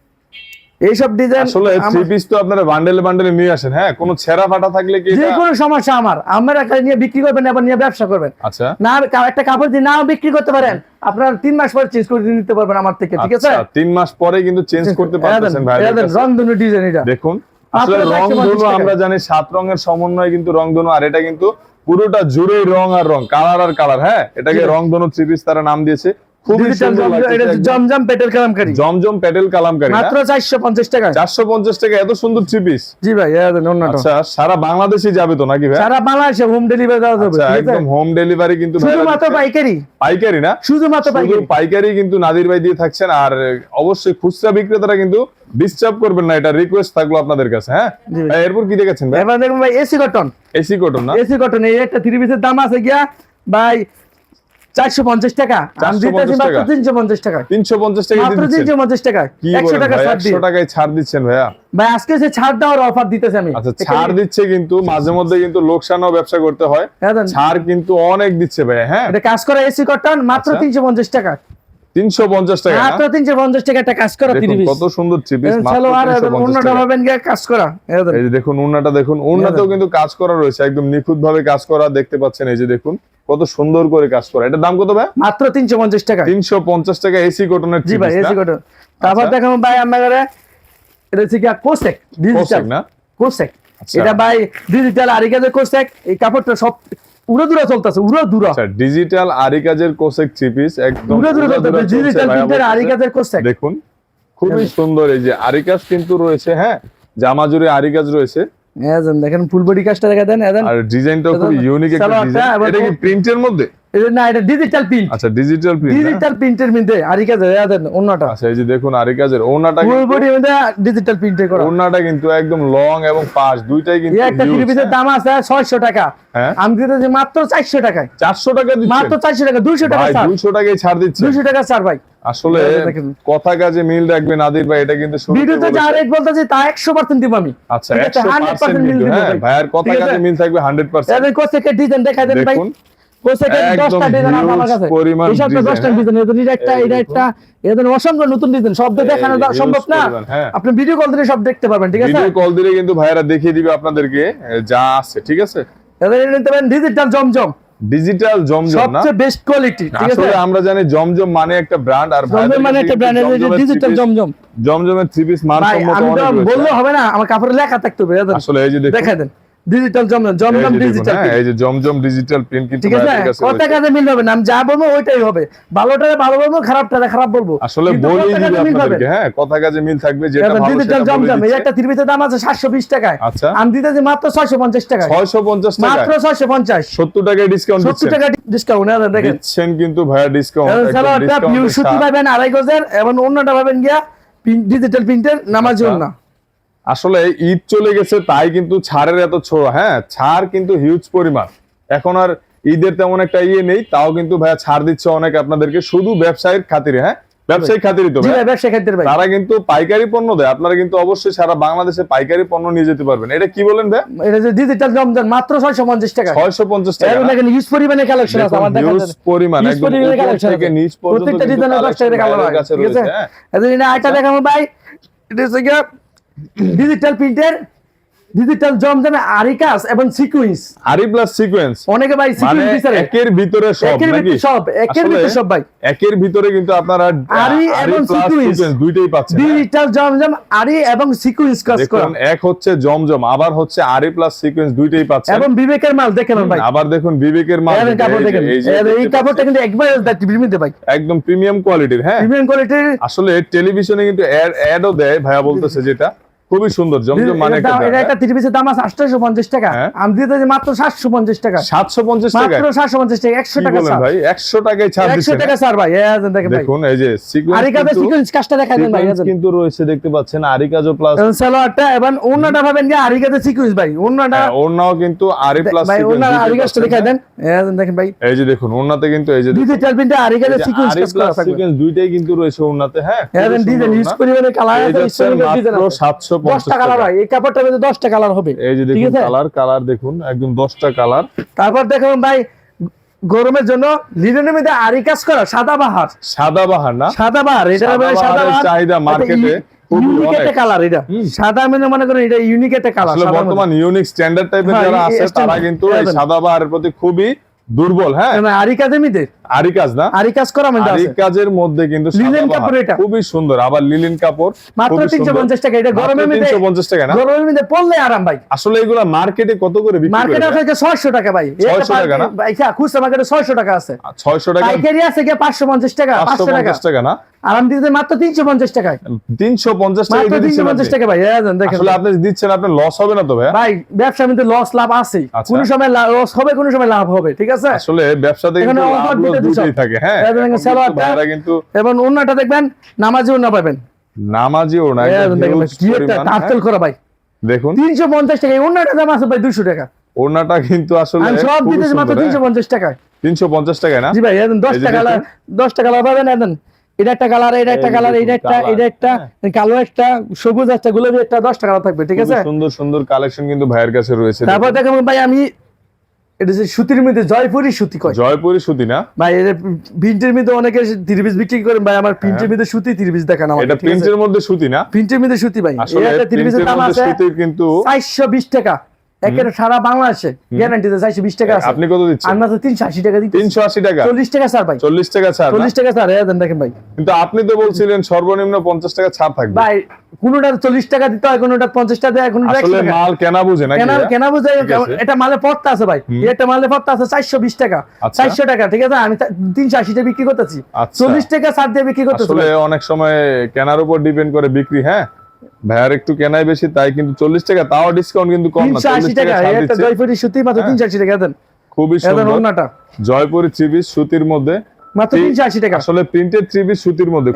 এইসব ডিজাইন আসলে থ্রি পিস তো আপনারা বান্ডেলে বান্ডেলে নিয়ে আসেন। হ্যাঁ কোনো ছেঁড়া ফাটা থাকলে কি যে কোনো সমস্যা আমার। আমরা একটা নিয়ে বিক্রি করবেন আবার নিয়ে ব্যবসা করবেন। আচ্ছা। না একটা কাপড় দিয়ে নাও বিক্রি করতে পারেন আপনার তিন মাস পরে চেঞ্জ করে নিতে পারবেন আমার থেকে ঠিক আছে? আচ্ছা, তিন মাস পরে কিন্তু চেঞ্জ করতে পারতেছেন ভাই রং দুনো ডিজাইন এটা। দেখুন আসলে রং ধনু আমরা জানি সাত রঙের সমন্বয় কিন্তু রং ধনু আর এটা কিন্তু পুরোটা জুড়ে রং আর রং কালার আর কালার হ্যাঁ? এটাকে রং ধনু থ্রি পিস তারা নাম দিয়েছে। জমজম পেটেল কালামকারী। জমজম কালামকারী মাত্র টাকা। চারশো পঞ্চাশ টাকা এত সুন্দর থ্রি পিস জি ভাই আচ্ছা সারা বাংলাদেশে যাবে তো নাকি ভাই? সারা বাংলাদেশে হোম ডেলিভারি দেওয়া যাবে আচ্ছা একদম হোম ডেলিভারি কিন্তু শুধুমাত্র পাইকারি। পাইকারি না? শুধুমাত্র পাইকারি। পাইকারি কিন্তু নাদির ভাই দিয়ে থাকছেন আর অবশ্যই খুচরা বিক্রেতারা কিন্তু ডিস্টার্ব করবেন না এটা রিকোয়েস্ট থাকল আপনাদের কাছে হ্যাঁ? এরপর কি দেখেছেন ভাই? এবার দেখুন ভাই এসি কটন এসি কটন না? এসি কটন এই একটা থ্রি পিসের দাম আছে গিয়া ভাই চারশো পঞ্চাশ টাকা। আমি দিতেছি মাত্র তিনশো পঞ্চাশ টাকা। তিনশো পঞ্চাশ টাকা মাত্র তিনশো পঞ্চাশ টাকা। একশো টাকা ছাড় একশো টাকায় ছাড় দিচ্ছেন ভাইয়া? ভাই আজকে সে ছাড় দেওয়ার অফার দিতেছে আমি। আচ্ছা ছাড় দিচ্ছে কিন্তু মাঝে মধ্যে কিন্তু লোকসানও ব্যবসা করতে হয়। হ্যাঁ ছাড় কিন্তু অনেক দিচ্ছে ভাইয়া হ্যাঁ? এটা কাজ করা এসি কটন মাত্র আচ্ছা। তিনশো পঞ্চাশ টাকা। তিনশো পঞ্চাশ টাকা মাত্র তিনশো পঞ্চাশ টাকা একটা কাজ করা থ্রি পিস কত সুন্দর থ্রি পিস চলো আর ভাবেন গিয়ে কাজ করা। এই যে দেখুন উন্নাটা দেখুন উন্নাতেও কিন্তু কাজ করা রয়েছে একদম নিখুঁত ভাবে কাজ করা দেখতে পাচ্ছেন এই যে দেখুন কত সুন্দর করে কাজ করা। এটা দাম কত ভাই? মাত্র তিনশো পঞ্চাশ টাকা। তিনশো পঞ্চাশ টাকা এসি কটনের জি ভাই এসি কটন তারপর আচ্ছা। দেখাবো ভাই আমার এটা হচ্ছে কি কোসেক ডিজিটাল না? কোসেক আচ্ছা। এটা ভাই ডিজিটাল আরিকাজের কোসেক এই কাপড়টা সব উড়ো দূরা চলতেছে উড়ে দূরা। আচ্ছা ডিজিটাল আরি কাজের কোসেক থ্রি পিস একদম উড়ে দূরা চলতেছে ডিজিটাল আরি কাজের কোসেক দেখুন খুবই সুন্দর এই যে আরিকাজ কিন্তু রয়েছে হ্যাঁ জামা জুড়ে আরিকাজ রয়েছে। এজন দেখেন ফুল বডি কাজটা দেখা দেন আর ডিজাইনটা খুব ইউনিক একটা ডিজাইন এটা কি প্রিন্টের মধ্যে? না এটা ডিজিটাল প্রিন্ট আচ্ছা ডিজিটাল প্রিন্ট ডিজিটাল প্রিন্টের মধ্যে আরিকাজের এজন অন্যটা আচ্ছা এই যে দেখুন আরিকাজের ওনাটা ফুল বডি মধ্যে ডিজিটাল প্রিন্টে করা। ওনাটা কিন্তু একদম লং এবং পাশ দুইটাই কিন্তু একটা huge, দাম আছে ছয়শো টাকা। হ্যাঁ? আমি দিতেছি মাত্র চারশো টাকায়। চারশো টাকা মাত্র টাকায় ছাড়। দিচ্ছে টাকা ছাড় ভাই। আসলে কথা কাজে মিল রাখবে নাদির ভাই এটা কিন্তু ভিডিওতে যা রেট বলতেছি তা একশো পার্সেন্ট দিব আমি। আচ্ছা ঠিক আছে, একশো 100% মিল দিব হ্যাঁ ভাই। ভাইয়ের কথা কাজে মিল থাকবে হান্ড্রেড পার্সেন্ট এদের কোসেকের ডিজাইন দেন ভাই। আপনি ভিডিও কল দিলে সব দেখতে পারবেন ঠিক আছে? কল দিলে কিন্তু ভাইয়েরা দেখিয়ে দিবে আপনাদেরকে যা আছে ঠিক আছে? ডিজিটাল জমজম। ডিজিটাল জমজম না? সবচেয়ে বেস্ট কোয়ালিটি ঠিক আছে? আসলে আমরা জানি জমজম মানে একটা ব্র্যান্ড আর জমজম মানে একটা ব্র্যান্ড ডিজিটাল জমজম। জমজমের থ্রি পিস মান ভাই আমি তো অনেক রয়েছে। বললে হবে না আমার কাপড়ে লেখা থাকতে হবে আসলে এই যে দেখুন দেখা দেন। ডিজিটাল জমজম জমজম ডিজিটাল এই যে জমজম ডিজিটাল প্রিন্ট কিন্তু ঠিক আছে কথা কাজে মিল হবে না? আমি যা বলব ওইটাই হবে। ভালোটারে ভালো বলব খারাপটারে খারাপ বলব। আসলে দিবে হবে আপনাদেরকে হ্যাঁ কথা কাজে মিল থাকবে যেটা ভালো ডিজিটাল জমজম এই একটা ত্রিপিসের দাম আছে সাতশো বিশ টাকায়। আচ্ছা। আমি দিতেছি মাত্র ছয়শো পঞ্চাশ টাকায়। 650 টাকা মাত্র ছয়শো পঞ্চাশ। 70 টাকায় ডিসকাউন্ট সত্তর দিচ্ছেন টাকা ডিসকাউন্ট দেখেন। দিচ্ছেন কিন্তু ভাইয়া ডিসকাউন্ট পিউ সুতি পাবেন আড়াই গজের এবং অন্যটা পাবেন গিয়া ডিজিটাল প্রিন্টের নামাজি আচ্ছা। আসলে ঈদ চলে গেছে তাই কিন্তু ছাড়ের এত ছোড়া হ্যাঁ? ছাড় কিন্তু হিউজ পরিমাণ। এখন আর ঈদের তেমন একটা ইয়ে নেই তাও কিন্তু ভাইয়া ছাড় দিচ্ছে অনেক আপনাদেরকে শুধু ব্যবসায়ীর খাতিরে হ্যাঁ? ব্যবসায়িক খাতিরই তো তারা কিন্তু পাইকারি পণ্য দেয় আপনারা কিন্তু অবশ্যই সারা বাংলাদেশে পাইকারি পণ্য নিয়ে যেতে পারবেন। এটা কি বলেন ভাই এটা যে ডিজিটাল জমজম মাত্র ছয়শো পঞ্চাশ টাকা। ছয়শো পঞ্চাশ টাকা। এর? দেখেন পরিমাণে কালেকশন আছে আমার দেখা পরিমাণ collection থেকে নিচ পর্যন্ত প্রত্যেকটা ডিজাইনের টাকা কালার ঠিক আছে। এটা দেখাবো ভাই। এটা হচ্ছে ডিজিটাল প্রিন্টের ডিজিটাল জমজমে আরিকাস এবং সিকুয়েন্স আরি প্লাস সিকোয়েন্স অনেকে ভাই মানে সিকুয়েন্স বিচারে। একের ভিতরে সব একের ভিতরে সব একের ভিতরে সব ভাই। একের ভিতরে কিন্তু আপনারা আরি এবং সিকোয়েন্স দুইটাই পাচ্ছেন? ডিজিটাল জমজম আরি এবং সিকুয়েন্স কাজ করা। দেখুন এক হচ্ছে জমজম আবার হচ্ছে আরি প্লাস সিকোয়েন্স দুইটাই পাচ্ছেন। এবং বিবেকের মাল দেখেন ভাই। আবার দেখুন বিবেকের মাল এই কাপড় দেখেন। এই কাপড়টা। কিন্তু একবার টিভিতে ভাই। একদম প্রিমিয়াম কোয়ালিটির হ্যাঁ। প্রিমিয়াম কোয়ালিটির আসলে টেলিভিশনে কিন্তু অ্যাডও দেয় ভাইয়া বলতেছে যেটা। খুবই সুন্দর জমজম মানে এটা একটা থ্রি পিসের দাম আছে আটশো পঞ্চাশ টাকা। হ্যাঁ। আমি দিতে মাত্র সাতশো পঞ্চাশ টাকা। সাতশো পঞ্চাশ টাকা? মাত্র সাতশো পঞ্চাশ টাকা একশো কি টাকা বলেন ভাই একশো টাকায় ছাড় টাকা স্যার ভাই এই দেখেন ভাই। দেখুন এই যে কিন্তু- সিকুয়েন্স কাজটা দেখা দেন ভাই কিন্তু রয়েছে দেখতে পাচ্ছেন প্লাস সালোয়ারটা এবং ভাবেন যে আরিকাতে সিকুয়েন্স ভাই ওড়নাও কিন্তু আরি প্লাস ভাই অন্য আরিকাসটা দেখা দেন। এই দেখেন ভাই। এই যে দেখুন কিন্তু এই যে ডিজিটাল প্রিন্টে যে সিকুয়েন্স কাজ করা প্লাস থাকবে। সিকোয়েন্স দুইটাই কিন্তু রয়েছে ওড়নাতে হ্যাঁ এই ডিজাইন ইউজ। পরিমাণে কালার আছে যাচ্ছে ইসলামিক ডিজাইন মাত্র আছে 750 দশটা কালার হয় এই মধ্যে দশটা কালার হবে এই যে দেখুন কালার কালার দেখুন একদম দশটা কালার তারপর দেখুন ভাই গরমের জন্য মধ্যে আরি কাজ করা সাদা বাহার। সাদা বাহার না? সাদা বাহার এটা সাদা বাহার চাহিদা মার্কেটে ইউনিক একটা কালার এটা। সাদা মানে মনে করেন এটা ইউনিক একটা কালার বর্তমান ইউনিক স্ট্যান্ডার্ড টাইপের যারা আছে তারা কিন্তু এই। সাদা বাহারের প্রতি খুবই দুর্বল হ্যাঁ? আরি আরি কাজ না? আরি কাজ করা মানে আরি কাজের মধ্যে কিন্তু বাহার। কাপড় এটা। খুবই সুন্দর। আবার লিলিন কাপড় মাত্র খুবই তিনশো সুন্দর। পঞ্চাশ টাকা। এটা গরমের মধ্যে তিনশো পঞ্চাশ টাকা না? গরমের মধ্যে পড়লে আরাম ভাই। আসলে এগুলা মার্কেটে কত করে বিক্রি মার্কেটে করে? আছে ছয়শো টাকা ভাই। 600 টাকা না? খুচরা মার্কেটে ছয়শো টাকা আছে। ছয়শো টাকা পাইকারি আছে পাঁচশো পঞ্চাশ টাকা পাঁচশো পাঁচশো টাকা না? আরাম দিতে মাত্র তিনশো পঞ্চাশ টাকায়। তিনশো পঞ্চাশ টাকা মাত্র দিয়ে তিনশো দিচ্ছেন পঞ্চাশ আপনি। টাকা ভাই। দেখেন। আসলে আপনি দিচ্ছেন আপনার লস হবে না তো ভাইয়া? ভাই ব্যবসার মধ্যে লস লাভ আছে আচ্ছা। কোন সময় লস হবে কোন সময় লাভ হবে ঠিক আছে? আসলে ব্যবসাতে কিন্তু দুটোই থাকে হ্যাঁ। সালোয়ারটা- কিন্তু এবং দেখবেন নামাজি পাবেন। কি একটা টার্সেল করা ভাই হ্যাঁ। দেখুন। টাকা এই দাম আছে ভাই দুশো টাকা। ওড়নাটা কিন্তু আসলে সব দিতেছি মাত্র তিনশো পঞ্চাশ টাকায়। তিনশো পঞ্চাশ টাকায় না? জি ভাই পাবেন এটা একটা কালার এটা একটা কালার এটা একটা এটা একটা হ্যাঁ। কালো একটা সবুজ একটা গোলাপি একটা দশটা কালার থাকবে ঠিক আছে? সুন্দর সুন্দর কালেকশন কিন্তু ভাইয়ের কাছে রয়েছে তারপর। দেখেন ভাই আমি এটা হচ্ছে সুতির মধ্যে জয়পুরি সুতি কয়? জয়পুরি সুতি না? ভাই এটা প্রিন্টের মধ্যে অনেকে তিরিশ বিক্রি করেন ভাই আমার প্রিন্টের মধ্যে সুতি তিরিশ দেখান আমার হ্যাঁ। এটা প্রিন্টের মধ্যে সুতি না? প্রিন্টের মধ্যে সুতি ভাই। এটা প্রিন্টের দাম আছে কিন্তু চারশো বিশ টাকা। একের সারা বাংলাদেশে গ্যারান্টিতে চারশো বিশ টাকা আছে। আপনি কত দিচ্ছেন? আর মাত্র তিনশো আশি টাকা দিতে তিনশো আশি টাকা? চল্লিশ টাকা স্যার ভাই। চল্লিশ টাকা ছাড় না? চল্লিশ টাকা স্যার দেন দেখেন ভাই। কিন্তু আপনি তো বলছিলেন সর্বনিম্ন পঞ্চাশ টাকা ছাড় থাকবে। ভাই কোনোটা চল্লিশ টাকা দিতে হয় কোনোটা পঞ্চাশ টাকা দেয় কোনোটা টাকা। মাল কেনা বুঝে নাকি কেনা কেনা বুঝে। এটা মালে পড়তে আছে ভাই। এটা মালে পড়তে আছে চারশো বিশ টাকা। আচ্ছা। চারশো টাকা ঠিক আছে? আমি তিনশো আশিটা বিক্রি করতেছি। আচ্ছা। চল্লিশ টাকা ছাড় দিয়ে বিক্রি করতেছি আসলে অনেক সময় কেনার উপর ডিপেন্ড করে বিক্রি হ্যাঁ? ভাইয়ার একটু কেনাই বেশি তাই কিন্তু চল্লিশ টাকা তাও ডিসকাউন্ট কিন্তু কম না চল্লিশ টাকা। জয়পুরি সুতি মাত্র হ্যাঁ। তিনশো আশি টাকা দেন খুবই সুন্দর। জয়পুরি পিস সুতির মধ্যে। মাত্র তিনশো আশি টাকা। আসলে প্রিন্টেড পিস সুতির মধ্যে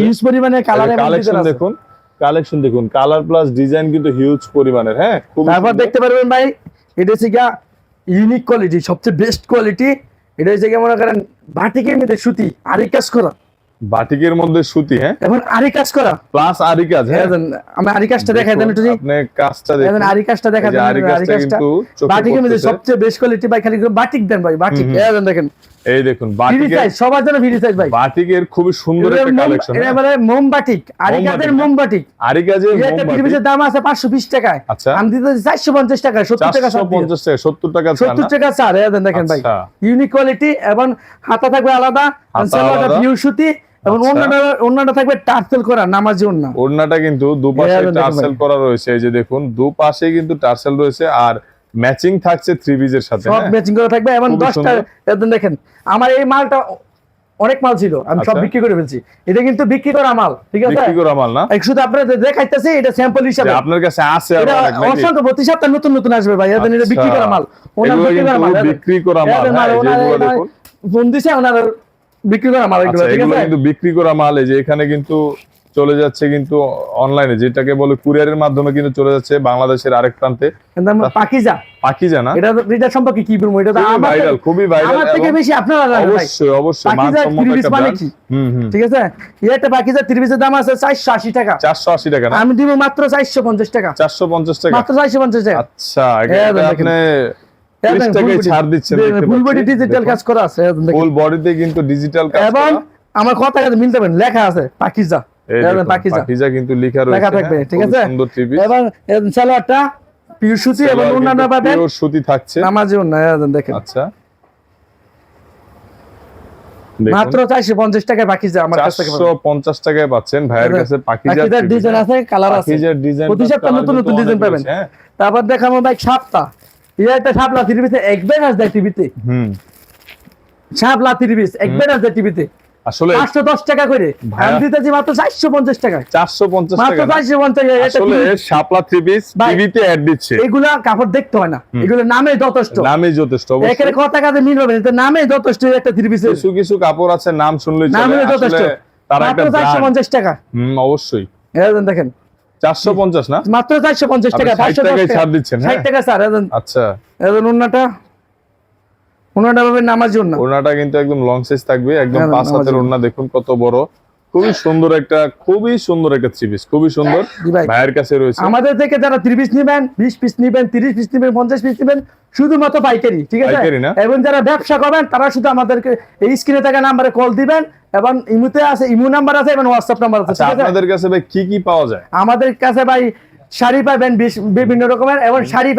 ইউজ পরিমাণে কালার কালেকশন দেখুন কালেকশন দেখুন কালার প্লাস ডিজাইন কিন্তু হিউজ পরিমাণের হ্যাঁ তারপর দেখতে পারবেন ভাই এটা হচ্ছে গিয়া ইউনিক কোয়ালিটি সবচেয়ে বেস্ট কোয়ালিটি এটা হচ্ছে গিয়ে মনে করেন বাটিকের মধ্যে সুতি আরি কাজ করা। বাটিকের মধ্যে সুতি হ্যাঁ? এখন আরি কাজ করা। প্লাস আরি কাজ হ্যাঁ? আমি আরি কাজটা দেখাই দেন একটু। আপনি কাজটা দেখুন। আরি কাজটা দেখা দেন আরি কাজটা কিন্তু বাটিকের মধ্যে সবচেয়ে বেস্ট কোয়ালিটি ভাই খালি বাটিক দেন ভাই বাটিক। এই দেন দেখেন। এই দেখুন সাইজ সবার জন্য ফ্রি সাইজ ভাই। বাটিকের খুবই সুন্দর একটা কালেকশন এটা বলে মোম বাটিক আরি কাজের মোম বাটিক আরি কাজের একটা মোমবাতি পিরিপিসের দাম আছে পাঁচশো বিশ টাকায়। আচ্ছা। আমি দিতে চারশো পঞ্চাশ টাকা সত্তর টাকা চারশো পঞ্চাশ টাকা সত্তর টাকা ছাড় সত্তর না? টাকা স্যার এই দেন দেখেন ভাই। আচ্ছা। ইউনিক কোয়ালিটি এবং হাতা থাকবে আলাদা আলাদা। পিওর সুতি। এবং আচ্ছা। অন্যটা অন্যটা থাকবে টার্সেল করা নামাজি ওন্না ওড়নাটা কিন্তু দুপাশে টার্সেল করা রয়েছে এই যে দেখুন দুপাশে কিন্তু টার্সেল রয়েছে আর ম্যাচিং থাকছে থ্রি পিসের সাথে সব হ্যাঁ? ম্যাচিং করা থাকবে এবং খুবই দশটা সুন্দর। একদম দেখেন আমার এই মালটা অনেক মাল ছিল আমি সব আচ্ছা। বিক্রি করে ফেলছি এটা কিন্তু বিক্রি করা মাল ঠিক আছে বিক্রি করা মাল না শুধু আপনাদের দেখাইতেছি এটা স্যাম্পল হিসাবে আপনার কাছে আছে আর অসংখ্য প্রতি সপ্তাহে নতুন নতুন আসবে ভাই এদের এটা বিক্রি করা মাল ওনার বিক্রি করা মাল বিক্রি করা মাল, হ্যাঁ, ওনার দেখুন। ফোন দিছে ওনার বিক্রি করা মাল এগুলো আচ্ছা ঠিক আছে? কিন্তু বিক্রি করা মাল এই যে এখানে কিন্তু চলে যাচ্ছে কিন্তু অনলাইনে যেটাকে বলে কুরিয়ারের মাধ্যমে কিন্তু চলে যাচ্ছে বাংলাদেশের আরেক প্রান্তে। পাকিজা। পাখি জানা এটা এটা সম্পর্কে কি বলব? এটা ভাইরাল খুবই ভাইরাল আমার থেকে বেশি আপনারা জানেন অবশ্যই অবশ্যই পাকিজা মানসম্মত ত্রিশ একটা মানে কি? ঠিক আছে? একটা পাকিজা ত্রিপিসের দাম আছে চারশো আশি টাকা। চারশো আশি টাকা না? আমি দিব মাত্র চারশো পঞ্চাশ টাকা। চারশো পঞ্চাশ টাকা? মাত্র চারশো পঞ্চাশ টাকা। আচ্ছা এটা। আপনি এই ত্রিশ দেখেন, টাকায় ছাড় দিচ্ছেন ফুল বডি ডিজিটাল কাজ করা আছে ফুল বডিতে কিন্তু ডিজিটাল কাজ এবং আমার কথা কাছে মিলতে পারেন লেখা আছে পাকিজা। এই দেখেন দেখুন, পাকিজা। পাকিজা কিন্তু লেখা রয়েছে লেখা থাকবে, হ্যাঁ, ঠিক আছে? সুন্দর থ্রি পিস সালোয়ারটা পিওর সুতি এবং অন্যান্য পাবেন। সুতি থাকছে। নামাজি অন্য দেখেন আচ্ছা। মাত্র চারশো পঞ্চাশ টাকায় যা আমার কাছ থেকে পঞ্চাশ টাকায় পাচ্ছেন ভাইয়ের দেখেন, কাছে। পাকিজার ডিজাইন আছে কালার আছে। ডিজাইন প্রতি সপ্তাহে নতুন নতুন ডিজাইন পাবেন। হ্যাঁ। তারপর দেখাবো ভাই সাপটা। ইয়ে একটা সাপলা টিভিতে। হুম। সাপলা টিভি এক ব্যানার দেয় টিভিতে। আসলে টাকা করে। আমি দিতেছি মাত্র চারশো পঞ্চাশ টাকা চারশো পঞ্চাশ মাত্র টাকা টাকা এটা আসলে TV শাপলা থ্রি পিস টিভিতে অ্যাড দিচ্ছে। এগুলা কাপড় দেখতে হয় না। এগুলো নামে যথেষ্ট। নামে যথেষ্ট অবশ্যই। কথা কাজে মিল হবে না, নামে যথেষ্ট একটা থ্রি কিছু কিছু কাপড় আছে নাম শুনলেই নামে যথেষ্ট। তারা একটা চারশো brand। পঞ্চাশ টাকা। হুম অবশ্যই। এরকম দেখেন চারশো পঞ্চাশ না? মাত্র চারশো পঞ্চাশ টাকা আপনি 60 পাঁচশো ছাড় দিচ্ছেন, ষাট হ্যাঁ? টাকা স্যার এখন আচ্ছা। এখন ওন্নাটা ওন্নাটা পাবেন নামাজ ওন্না ওন্নাটা কিন্তু একদম লং সাইজ থাকবে একদম হ্যাঁ, পাঁচ হাতের ওন্না দেখুন কত বড়। খুবই সুন্দর একটা খুবই সুন্দর একটা থ্রি পিস খুবই সুন্দর। ভাইয়ের কাছে রয়েছে। আমাদের থেকে যারা ত্রিশ পিস নেবেন বিশ পিস নেবেন তিরিশ পিস নেবেন পঞ্চাশ পিস নেবেন শুধুমাত্র পাইকারি ঠিক আছে? এবং যারা ব্যবসা করবেন তারা শুধু আমাদেরকে এই স্ক্রিনে থাকা নাম্বারে কল দিবেন এবং ইমুতে আছে ইমু নাম্বার আছে এবং হোয়াটসঅ্যাপ নাম্বার আছে আচ্ছা আছে? আপনাদের কাছে ভাই কি কি পাওয়া যায়? আমাদের কাছে ভাই শাড়ি পাবেন বিভিন্ন রকমের এবং শাড়ি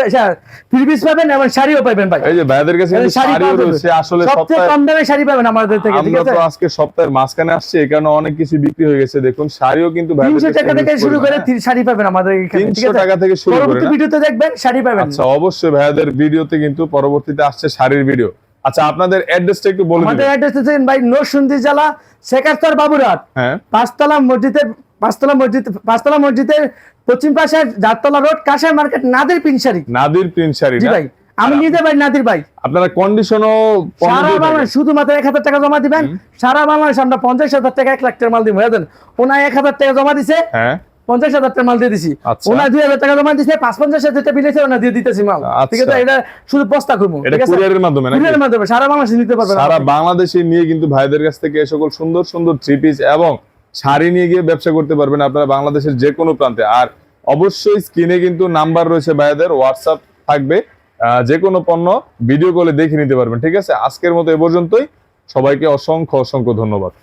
থ্রি পিস পাবেন এবং শাড়িও পাবেন ভাই। এই যে ভাইদের কাছে শাড়ি রয়েছে। আসলে সবচেয়ে সপ্তাহে কম দামে শাড়ি পাবেন আমাদের থেকে ঠিক আমরা আছে? তো আজকে সপ্তাহের মাঝখানে আসছে এই কারণে অনেক কিছু বিক্রি হয়ে গেছে। দেখুন শাড়িও কিন্তু ভাইদের তিনশো কাছে টাকা থেকে শুরু করে শাড়ি পাবেন আমাদের এখানে ঠিক 300 টাকা থেকে শুরু করে পরবর্তী? ভিডিওতে দেখবেন শাড়ি পাবেন। আচ্ছা অবশ্যই ভাইয়াদের ভিডিওতে কিন্তু পরবর্তীতে আসছে শাড়ির ভিডিও আচ্ছা আপনাদের অ্যাড্রেসটা একটু বলে আমাদের অ্যাড্রেস হচ্ছে ভাই নরসুন্দি জেলা শেখারতর বাবুরহাট। হ্যাঁ। পাঁচতলা মসজিদের পাঁচতলা মসজিদ পাঁচতলা মসজিদের পশ্চিম পাশে জাততলা রোড কাঁসাই মার্কেট নাদের পিনসারি নাদির শাড়ি জি ভাই আমি নিজে ভাই নাদির ভাই। আপনারা কন্ডিশনও সারা বাংলাদেশ শুধুমাত্র এক হাজার টাকা জমা দিবেন। সারা বাংলাদেশ আমরা পঞ্চাশ হাজার টাকা এক লাখ টাকা মাল দিব বুঝলেন ওনার এক হাজার টাকা জমা দিছে হ্যাঁ। পঞ্চাশ হাজার টাকা মাল দিয়ে দিছি। আচ্ছা। ওনার দুই হাজার টাকা জমা দিছে পাঁচ পঞ্চাশ হাজার টাকা বিলেছে ওনার দিয়ে দিতেছি মাল। আচ্ছা। ঠিক আছে এটা শুধু বস্তা করব এটা কুরিয়ারের মাধ্যমে কুরিয়ারের মাধ্যমে সারা বাংলাদেশে নিতে পারবেন সারা বাংলাদেশে নিয়ে কিন্তু ভাইদের কাছ থেকে এই সকল সুন্দর সুন্দর থ্রি পিস এবং শাড়ি নিয়ে গিয়ে ব্যবসা করতে পারবেন আপনারা বাংলাদেশের যে কোনো প্রান্তে। আর অবশ্যই স্ক্রিনে কিন্তু নাম্বার রয়েছে ভাইয়াদের হোয়াটসঅ্যাপ থাকবে। যে কোনো পণ্য ভিডিও কলে দেখে নিতে পারবেন, ঠিক আছে? আজকের মতো এ পর্যন্তই। সবাইকে অসংখ্য অসংখ্য ধন্যবাদ।